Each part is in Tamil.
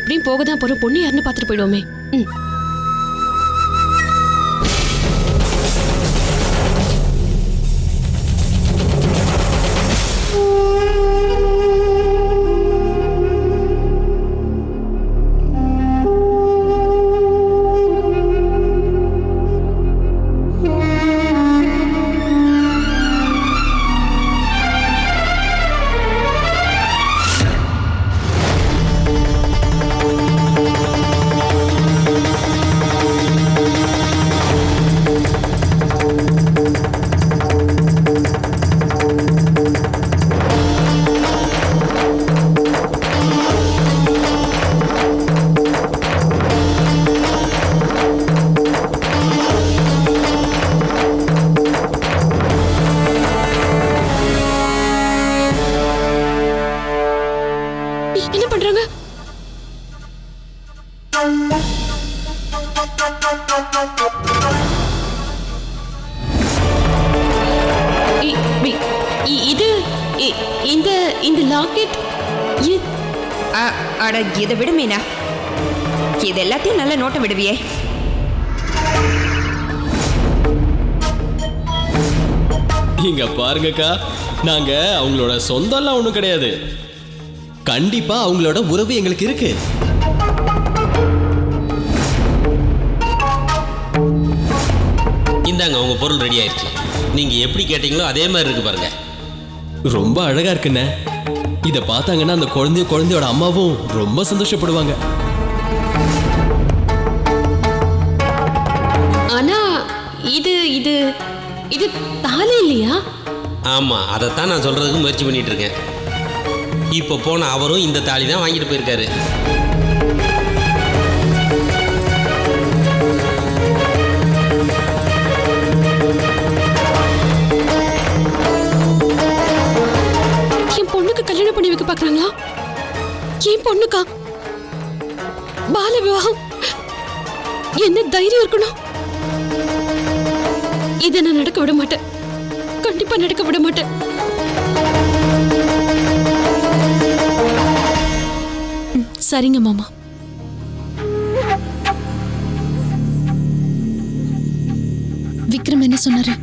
எப்படியும் போக தான் போறோம். பொண்ணு யாருன்னு பார்த்துட்டு போயிடுவோமே. ம். இது இ- இந்த இந்த லாக்கெட் அட இதை விட மீனா. இது எல்லாத்தையும் நல்ல நோட்டம் விடுவியே. இங்க பாருங்கக்கா நாங்க அவங்களோட சொந்தம்லாம் ஒண்ணும் கிடையாது. கண்டிப்பா அவங்களோட உறவு எங்களுக்கு இருக்கு. இந்தாங்க உங்க பொருள் ரெடி ஆயிடுச்சு. நீங்க எப்படி கேட்டீங்களோ அதே மாதிரி இருக்கு பாருங்க. ரொம்ப அழகா இருக்குண்ணே. இத பார்த்தாங்கன்னா அந்த குழந்தைய குழந்தையோட அம்மாவும் ரொம்ப சந்தோஷப்படுவாங்க. ஆனா இது இது இது தாலி இல்லையா? ஆமா அதைத்தான் நான் சொல்றதுக்கு முயற்சி பண்ணிட்டு இருக்கேன். இப்போ போன அவரும் இந்த தாலி தான் வாங்கிட்டு போயிருக்காரு. பாக்குறாங்களா? என் பொண்ணுக்கா? பால விவாகம் என்ன தைரியம் இருக்கணும்? இதை நான் நடக்க விட மாட்டேன். கண்டிப்பா நடக்க விட மாட்டேன். சரிங்க மாமா. விக்ரம் என்ன சொன்னாரு?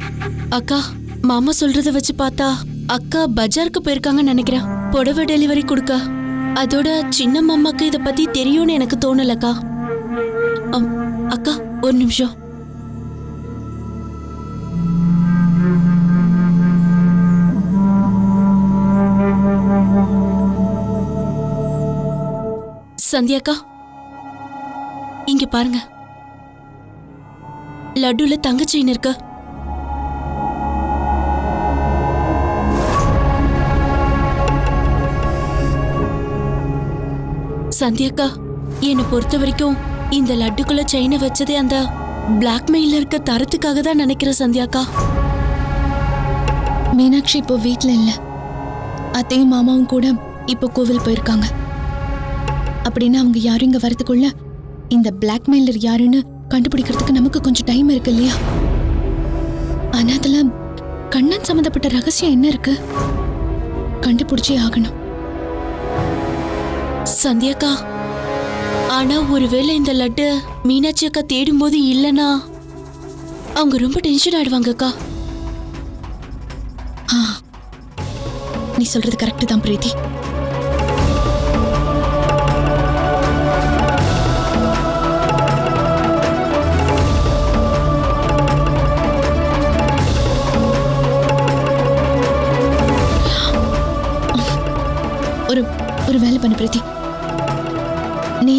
அக்கா மாமா சொல்றத வச்சு பார்த்தா அக்கா பஜாருக்கு போயிருக்காங்கன்னு நினைக்கிறேன். புடவை டெலிவரி கொடுக்க. அதோட சின்ன மாமாக்கு இதை பத்தி தெரியும்னு எனக்கு தோணலக்கா. அம், அக்கா ஒரு நிமிஷம். சந்தியாக்கா இங்க பாருங்க. லட்டுல தங்க செயின் இருக்கு. சந்தியாக்கா என்னை பொறுத்த வரைக்கும் இந்த லட்டுக்குள்ள செயினை வச்சதே அந்த பிளாக்மெயில் இருக்க தரத்துக்காக தான் நினைக்கிறேன் சந்தியாக்கா. மீனாட்சி இப்போ வீட்டில் இல்லை. அத்தையும் மாமாவும் கூட இப்போ கோவில் போயிருக்காங்க. அப்படின்னா அவங்க யாரும் இங்கே வரதுக்குள்ள இந்த பிளாக்மெயிலர் யாருன்னு கண்டுபிடிக்கிறதுக்கு நமக்கு கொஞ்சம் டைம் இருக்கு இல்லையா? ஆனா அதெல்லாம் கண்ணன் சம்மந்தப்பட்ட ரகசியம் என்ன இருக்கு? கண்டுபிடிச்சே ஆகணும். சந்தியாக்கா ஆனா ஒருவேளை இந்த லட்டு மீனாட்சி அக்கா தேடும்போது இல்லனா? அவங்க ரொம்ப டென்ஷன் ஆயிடுவாங்கக்கா. நீ சொல்றது கரெக்ட் தான் பிரீத்தி. ஒரு வேலை பண்ணு பிரீத்தி. நீ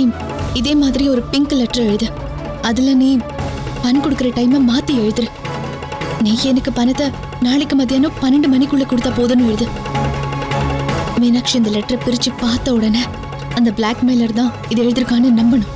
இதே மாதிரி ஒரு பிங்க் லெட்டர் எழுது. அதுல நீ பணம் கொடுக்குற டைமை மாத்தி எழுதுரு நீ எனக்கு பணத்தை நாளைக்கு மத்தியானம் பன்னெண்டு மணிக்குள்ள கொடுத்தா போதும்னு எழுது. மீனாட்சி இந்த லெட்டரை பிரிச்சு பார்த்த உடனே அந்த பிளாக்மெயிலர் தான் இது எழுதிருக்கான்னு நம்பணும்.